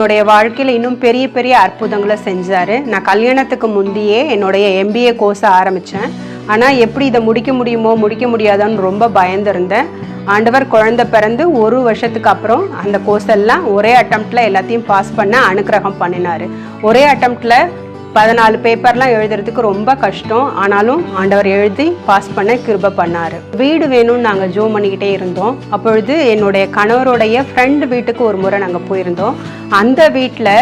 என்னுடைய வாழ்க்கையில் இன்னும் பெரிய பெரிய அற்புதங்களை செஞ்சார். நான் கல்யாணத்துக்கு முந்தையே என்னுடைய எம்பிஏ கோர்ஸை ஆரம்பித்தேன் ஆனால் எப்படி இதை முடிக்க முடியுமோ முடிக்க முடியாதான்னு ரொம்ப பயந்துருந்தேன் ஆண்டவர் குழந்த பிறந்து ஒரு வருஷத்துக்கு அப்புறம் அந்த கோர்ஸ் எல்லாம் ஒரே அட்டம்ப்டில் எல்லாத்தையும் பாஸ் பண்ண அனுக்கிரகம் பண்ணினார். ஒரே அட்டம்ப்டில் பதினாலு பேப்பர்லாம் எழுதுறதுக்கு ரொம்ப கஷ்டம். ஆனாலும் ஆண்டவர் எழுதி பாஸ் பண்ண கிருப பண்ணார். வீடு வேணும்னு நாங்கள் ஜூம் பண்ணிக்கிட்டே இருந்தோம். அப்பொழுது என்னுடைய கணவருடைய ஃப்ரெண்டு வீட்டுக்கு ஒரு முறை நாங்கள் போயிருந்தோம். அந்த வீட்டில்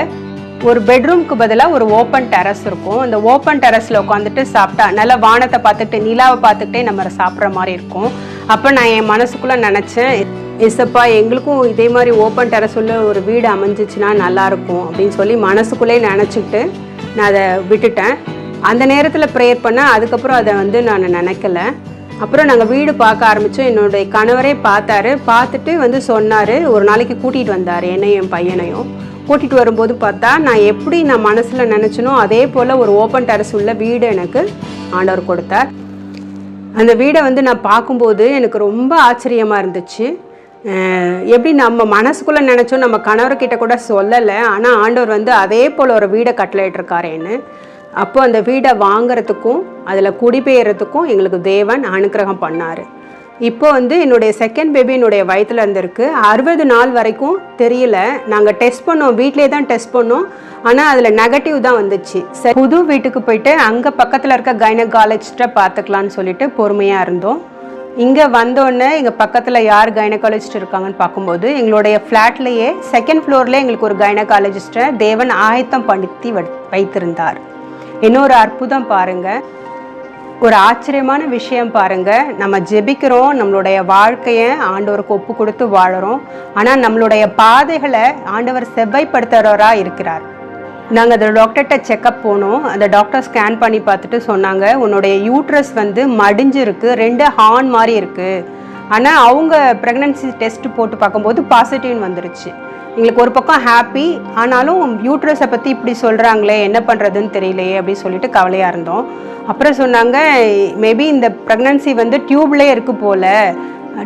ஒரு பெட்ரூம்க்கு பதிலாக ஒரு ஓப்பன் டெரஸ் இருக்கும். அந்த ஓப்பன் டெரஸில் உட்காந்துட்டு சாப்பிட்டா நல்லா வானத்தை பார்த்துட்டு நிலாவை பார்த்துக்கிட்டே நம்ம சாப்பிட்ற மாதிரி இருக்கும். அப்போ நான் என் மனசுக்குள்ளே நினச்சேன் இசப்பா எங்களுக்கும் இதே மாதிரி ஓப்பன் டெரஸ் உள்ள ஒரு வீடு அமைஞ்சிச்சுன்னா நல்லாயிருக்கும் அப்படின்னு சொல்லி மனசுக்குள்ளே நினச்சிக்கிட்டு நான் அதை விட்டுட்டேன். அந்த நேரத்தில் ப்ரேயர் பண்ணேன் அதுக்கப்புறம் அதை வந்து நான் நினைக்கல. அப்புறம் நாங்கள் வீடு பார்க்க ஆரம்பித்தோம் என்னுடைய கணவரே பார்த்தாரு. பார்த்துட்டு வந்து சொன்னார். ஒரு நாளைக்கு கூட்டிகிட்டு வந்தார் என்னையும் என் பையனையும். கூட்டிகிட்டு வரும்போது பார்த்தா நான் எப்படி நான் மனசில் நினச்சனோ அதே போல் ஒரு ஓப்பன் டெரஸ் உள்ள வீடு எனக்கு ஆண்டவர் கொடுத்தார். அந்த வீடை வந்து நான் பார்க்கும்போது எனக்கு ரொம்ப ஆச்சரியமாக இருந்துச்சு. எப்படி நம்ம மனசுக்குள்ளே நினச்சோம் நம்ம கணவர்கிட்ட கூட சொல்லலை. ஆனால் ஆண்டவர் வந்து அதே போல் ஒரு வீடை கட்டளையிட்டிருக்காரேன்னு. அப்போ அந்த வீடை வாங்குறதுக்கும் அதில் குடிபெயர்றதுக்கும் எங்களுக்கு தேவன் அனுக்கிரகம் பண்ணார். இப்போ வந்து என்னுடைய செகண்ட் பேபி என்னுடைய வயித்துல இருந்திருக்கு. அறுபது நாள் வரைக்கும் தெரியல. நாங்கள் டெஸ்ட் பண்ணோம். வீட்டிலே தான் டெஸ்ட் பண்ணோம். ஆனால் அதில் நெகட்டிவ் தான் வந்துச்சு. சரி புது வீட்டுக்கு போயிட்டு அங்கே பக்கத்தில் இருக்க கைனகாலஜிஸ்ட்டை பார்த்துக்கலான்னு சொல்லிட்டு பொறுமையாக இருந்தோம். இங்கே வந்தோடனே எங்கள் பக்கத்தில் யார் கைனகாலஜிஸ்ட் இருக்காங்கன்னு பார்க்கும்போது எங்களுடைய ஃப்ளாட்லேயே செகண்ட் ஃப்ளோரில் எங்களுக்கு ஒரு கைனகாலஜிஸ்ட்டை தேவன் ஆயத்தம் படுத்தி வைத்திருந்தார். இன்னொரு அற்புதம் பாருங்கள் ஒரு ஆச்சரியமான விஷயம் பாருங்கள் நம்ம ஜெபிக்கிறோம் நம்மளுடைய வாழ்க்கையை ஆண்டவருக்கு ஒப்பு கொடுத்து வாழறோம். ஆனால் நம்மளுடைய பாதைகளை ஆண்டவர் செவ்வாய்ப்படுத்துகிறவராக இருக்கிறார். நாங்கள் அந்த டாக்டர்கிட்ட செக்கப் போனோம். அந்த டாக்டர் ஸ்கேன் பண்ணி பார்த்துட்டு சொன்னாங்க உன்னுடைய யூட்ரஸ் வந்து மடிஞ்சிருக்கு ரெண்டு ஹார்ன் மாதிரி இருக்குது ஆனால் அவங்க ப்ரெக்னன்சி டெஸ்ட் போட்டு பார்க்கும்போது பாசிட்டிவ்னு வந்துருச்சு. எங்களுக்கு ஒரு பக்கம் ஹாப்பி ஆனாலும் யூட்ரஸை பற்றி இப்படி சொல்கிறாங்களே என்ன பண்ணுறதுன்னு தெரியலையே அப்படின்னு சொல்லிட்டு கவலையாக இருந்தோம். அப்புறம் சொன்னாங்க மேபி இந்த ப்ரெக்னன்சி வந்து டியூப்லேயே இருக்கு போல்.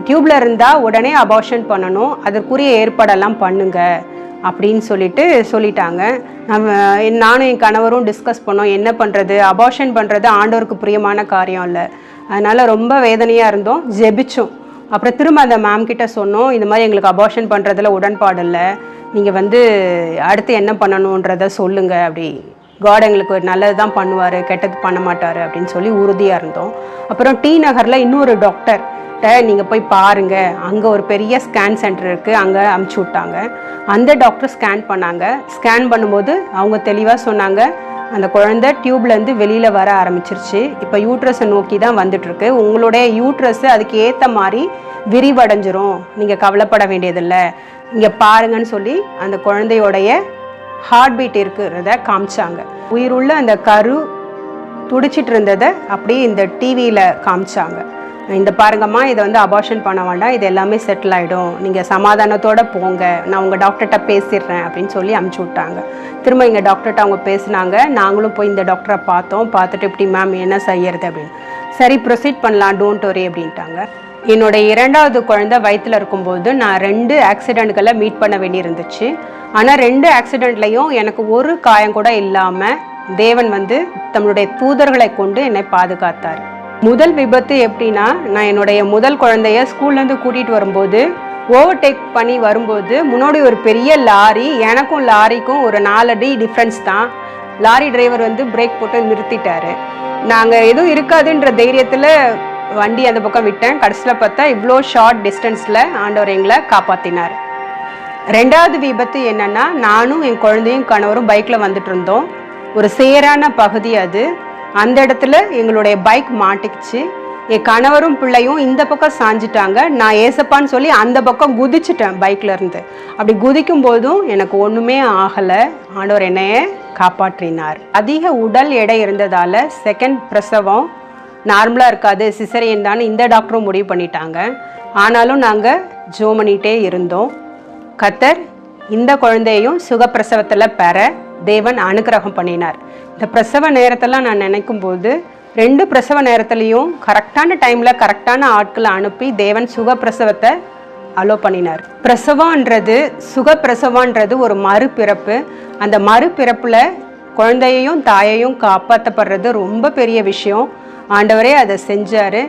டியூப்பில் இருந்தால் உடனே அபார்ஷன் பண்ணணும். அதற்குரிய ஏற்பாடெல்லாம் பண்ணுங்கள் அப்படின்னு சொல்லிட்டு சொல்லிட்டாங்க. நம்ம நானும் என் கணவரும் டிஸ்கஸ் பண்ணோம். என்ன பண்ணுறது அபார்ஷன் பண்ணுறது ஆண்டவருக்கு பிரியமான காரியம் இல்லை. அதனால் ரொம்ப வேதனையாக இருந்தோம். ஜெபிச்சோம். அப்புறம் திரும்ப அந்த மேம் கிட்ட சொன்னோம். இந்த மாதிரி எங்களுக்கு அபார்ஷன் பண்ணுறதுல உடன்பாடு இல்லை. நீங்கள் வந்து அடுத்து என்ன பண்ணணுன்றத சொல்லுங்க. அப்படி காட் எங்களுக்கு ஒரு நல்லது தான் பண்ணுவார் கெட்டது பண்ண மாட்டார் அப்படின்னு சொல்லி உறுதியாக இருந்தோம். அப்புறம் டி நகரில் இன்னொரு டாக்டர் நீங்கள் போய் பாருங்கள் அங்கே ஒரு பெரிய ஸ்கேன் சென்டர் இருக்குது அங்கே அமுச்சு விட்டாங்க. அந்த டாக்டர் ஸ்கேன் பண்ணாங்க. ஸ்கேன் பண்ணும்போது அவங்க தெளிவாக சொன்னாங்க. அந்த குழந்தை டியூப்லேருந்து வெளியில் வர ஆரம்பிச்சிருச்சு. இப்போ யூட்ரஸை நோக்கி தான் வந்துட்டுருக்கு. உங்களுடைய யூட்ரஸ் அதுக்கு ஏற்ற மாதிரி விரிவடைஞ்சிரும். நீங்கள் கவலைப்பட வேண்டியதில்லை. இங்கே பாருங்கன்னு சொல்லி அந்த குழந்தையோடைய ஹார்ட் பீட் இருக்கிறத காமிச்சாங்க. உயிருள்ள அந்த கரு துடிச்சிட்டு இருந்ததை அப்படியே இந்த டிவியில் காமிச்சாங்க. இந்த பாருங்கம்மா இதை வந்து அபார்ஷன் பண்ண வேண்டாம் இது எல்லாமே செட்டில் ஆகிடும் நீங்கள் சமாதானத்தோட போங்க. நான் உங்கள் டாக்டர்கிட்ட பேசிடுறேன் அப்படின்னு சொல்லி அமுச்சு விட்டாங்க. திரும்ப எங்கள் டாக்டர்கிட்ட அவங்க பேசினாங்க. நாங்களும் போய் இந்த டாக்டரை பார்த்தோம். பார்த்துட்டு இப்படி மேம் என்ன செய்யறது அப்படின்னு. சரி ப்ரொசீட் பண்ணலாம். டோன்ட் வரி அப்படின்ட்டாங்க. என்னுடைய இரண்டாவது குழந்தை வயிற்றில் இருக்கும்போது நான் ரெண்டு ஆக்சிடெண்ட்களை மீட் பண்ண வேண்டியிருந்துச்சு. ஆனால் ரெண்டு ஆக்சிடெண்ட்லையும் எனக்கு ஒரு காயம் கூட இல்லாமல் தேவன் வந்து தம்முடைய தூதர்களை கொண்டு என்னை பாதுகாத்தார். முதல் விபத்து எப்படின்னா நான் என்னுடைய முதல் குழந்தைய ஸ்கூல்லேருந்து கூட்டிகிட்டு வரும்போது ஓவர்டேக் பண்ணி வரும்போது முன்னாடி ஒரு பெரிய லாரி எனக்கும் லாரிக்கும் ஒரு நாலடி டிஃப்ரென்ஸ் தான். லாரி டிரைவர் வந்து பிரேக் போட்டு நிறுத்திட்டாரு. நாங்கள் எதுவும் இருக்காதுன்ற தைரியத்தில் வண்டி அந்த பக்கம் விட்டேன். கடைசியில் பார்த்தா இவ்வளோ ஷார்ட் டிஸ்டன்ஸில் ஆண்டவர் எங்களை காப்பாற்றினார் ரெண்டாவது விபத்து என்னென்னா நானும் என் குழந்தையும் கணவரும் பைக்கில் வந்துட்டு இருந்தோம். ஒரு சேரான பகுதி அது. அந்த இடத்துல எங்களுடைய பைக் மாட்டிக்கிச்சு. என் கணவரும் பிள்ளையும் இந்த பக்கம் சாஞ்சிட்டாங்க. நான் ஏசப்பான்னு சொல்லி அந்த பக்கம் குதிச்சிட்டேன் பைக்ல இருந்து. அப்படி குதிக்கும் போதும் எனக்கு ஒன்றுமே ஆகலை. ஆண்டவர் என்னைய காப்பாற்றினார். அதிக உடல் எடை இருந்ததால் செகண்ட் பிரசவம் நார்மலாக இருக்காது. சிசரியன் தான் இந்த டாக்டரும் முடிவு பண்ணிட்டாங்க. ஆனாலும் நாங்கள் ஜோ பண்ணிகிட்டே இருந்தோம். கத்தர் இந்த குழந்தையும் சுகப்பிரசவத்தில் பெற தேவன் அனுக்கிரகம் பண்ணினார். இந்த பிரசவ நேரத்தெல்லாம் நான் நினைக்கும் போது ரெண்டு பிரசவ நேரத்துலையும் கரெக்டான டைமில் கரெக்டான ஆட்களை அனுப்பி தேவன் சுகப்பிரசவத்தை அலோ பண்ணினார். பிரசவான்றது சுக பிரசவான்றது ஒரு மறுபிறப்பு. அந்த மறுபிறப்பில் குழந்தையையும் தாயையும் காப்பாற்றப்படுறது ரொம்ப பெரிய விஷயம். ஆண்டவரே அதை செஞ்சார்.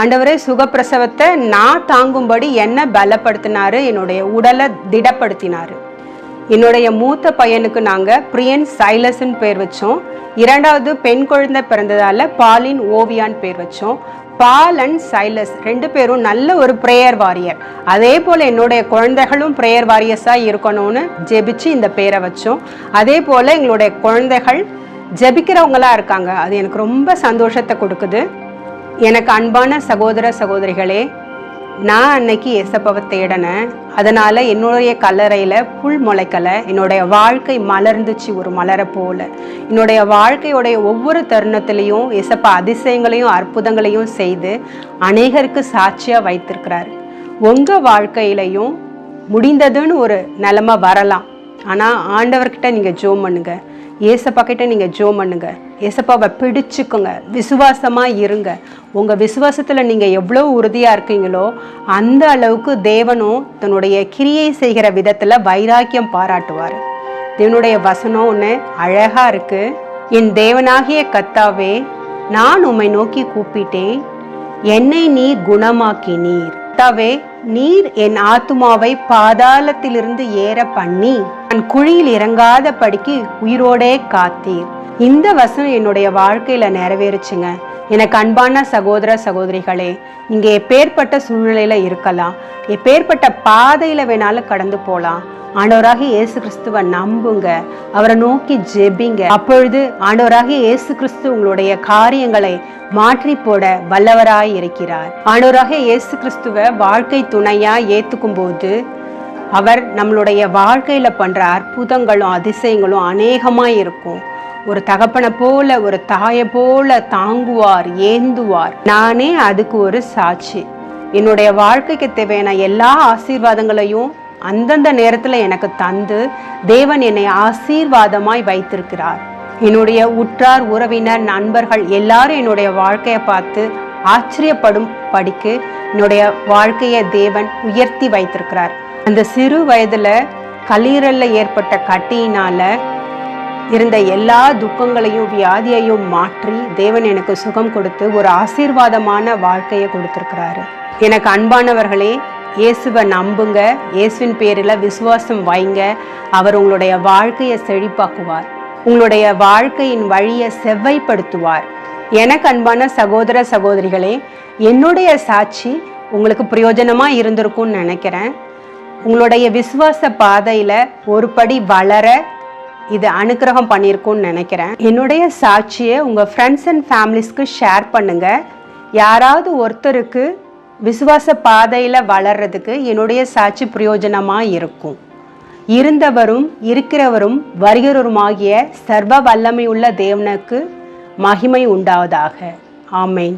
ஆண்டவரே சுகப்பிரசவத்தை நான் தாங்கும்படி என்ன பலப்படுத்தினார். என்னுடைய உடலை திடப்படுத்தினார். என்னுடைய மூத்த பையனுக்கு நாங்கள் பிரியன் சைலஸ்ன்னு பேர் வச்சோம். இரண்டாவது பெண் குழந்தை பிறந்ததால் பாலின் ஓவியான்னு பேர் வச்சோம். பால் அண்ட் சைலஸ் ரெண்டு பேரும் நல்ல ஒரு ப்ரேயர் வாரியர் அதே போல் என்னுடைய குழந்தைகளும் ப்ரேயர் வாரியர்ஸாக இருக்கணும்னு ஜெபிச்சு இந்த பேரை வச்சோம். அதே போல் எங்களுடைய குழந்தைகள் ஜெபிக்கிறவங்களா இருக்காங்க. அது எனக்கு ரொம்ப சந்தோஷத்தை கொடுக்குது. எனக்கு அன்பான சகோதர சகோதரிகளே நான் அன்னைக்கு எசப்பாவை தேடினேன். அதனால் என்னுடைய கல்லறையில் புல் முளைக்கலை. என்னுடைய வாழ்க்கை மலர்ந்துச்சு ஒரு மலரை போல. என்னுடைய வாழ்க்கையோடைய ஒவ்வொரு தருணத்திலையும் எசப்பா அதிசயங்களையும் அற்புதங்களையும் செய்து அநேகருக்கு சாட்சியாக வைத்திருக்கிறார். உங்கள் வாழ்க்கையிலையும் முடிந்ததுன்னு ஒரு நிலமை வரலாம். ஆனால் ஆண்டவர்கிட்ட நீங்கள் ஜோம் பண்ணுங்க. ஏசப்பா கிட்ட நீங்கள் ஜோம் பண்ணுங்கள் எசப்பாவை பிடிச்சுக்குங்க. விசுவாசமாக இருங்க. உங்கள் விசுவாசத்தில் நீங்கள் எவ்வளோ உறுதியாக இருக்கீங்களோ அந்த அளவுக்கு தேவனும் தன்னுடைய கிரியை செய்கிற விதத்தில் வைராக்கியம் பாராட்டுவார். தேவனுடைய வசனம் ஒன்று அழகாக இருக்குது என் தேவனாகிய கத்தாவே நான் உம்மை நோக்கி கூப்பிட்டேன். என்னை நீர் குணமாக்கினீர். கத்தாவே நீர் என் ஆத்துமாவை பாதாளத்திலிருந்து ஏற பண்ணி நான் குழியில் இறங்காத படிக்கு உயிரோடே காத்தீர். இந்த வசனம் என்னுடைய வாழ்க்கையில நிறைவேறுச்சுங்க. எனக்கு அன்பான சகோதர சகோதரிகளே நீங்க எப்பேற்பட்ட சூழ்நிலையில இருக்கலாம். எப்பேற்பட்ட பாதையில வேணாலும் கடந்து போலாம். ஆண்டவராக இயேசு கிறிஸ்துவை நம்புங்க. அவரை நோக்கி ஜெபிங்க. அப்பொழுது ஆண்டவராக இயேசு கிறிஸ்து உங்களுடைய காரியங்களை மாற்றி போட வல்லவராய் இருக்கிறார். ஆண்டவராக இயேசு கிறிஸ்துவை வாழ்க்கை துணையா ஏத்துக்கும் போது அவர் நம்மளுடைய வாழ்க்கையில பண்ற அற்புதங்களும் அதிசயங்களும் அநேகமாய் இருக்கும். ஒரு தகப்பனை போல ஒரு தாயை போல தாங்குவார் ஏந்துவார். நானே அதுக்கு ஒரு சாட்சி. என்னுடைய வாழ்க்கைக்கு தேவையான எல்லா ஆசீர்வாதங்களையும் அந்தந்த நேரத்தில் எனக்கு தந்து தேவன் என்னை ஆசீர்வாதமாய் வைத்திருக்கிறார். என்னுடைய உற்றார் உறவினர் நண்பர்கள் எல்லாரும் என்னுடைய வாழ்க்கையை பார்த்து ஆச்சரியப்படும் படிக்கு என்னுடைய வாழ்க்கையை தேவன் உயர்த்தி வைத்திருக்கிறார். அந்த சிறு வயதில் கல்லீரல்ல ஏற்பட்ட கட்டியினால இருந்த எல்லா துக்கங்களையும் வியாதியையும் மாற்றி தேவன் எனக்கு சுகம் கொடுத்து ஒரு ஆசீர்வாதமான வாழ்க்கையை கொடுத்துருக்கிறாரு. எனக்கு அன்பானவர்களே இயேசுவை நம்புங்க. இயேசுவின் பேரில் விசுவாசம் வைங்க. அவர் உங்களுடைய வாழ்க்கையை செழிப்பாக்குவார். உங்களுடைய வாழ்க்கையின் வழியை செவ்வைப்படுத்துவார். எனக்கு அன்பான சகோதர சகோதரிகளே என்னுடைய சாட்சி உங்களுக்கு பிரயோஜனமாக இருந்திருக்கும்னு நினைக்கிறேன். உங்களுடைய விசுவாச பாதையில் ஒரு படி வளர இது அனுக்கிரகம் பண்ணியிருக்கும்னு நினைக்கிறேன். என்னுடைய சாட்சியை உங்கள் ஃப்ரெண்ட்ஸ் அண்ட் ஃபேமிலிஸ்க்கு ஷேர் பண்ணுங்கள் யாராவது ஒருத்தருக்கு விசுவாச பாதையில் வளர்றதுக்கு என்னுடைய சாட்சி பிரயோஜனமாக இருக்கும். இருந்தவரும் இருக்கிறவரும் வருகிறவருமாகிய சர்வ வல்லமையுள்ள தேவனுக்கு மகிமை உண்டாவதாக. ஆமேன்.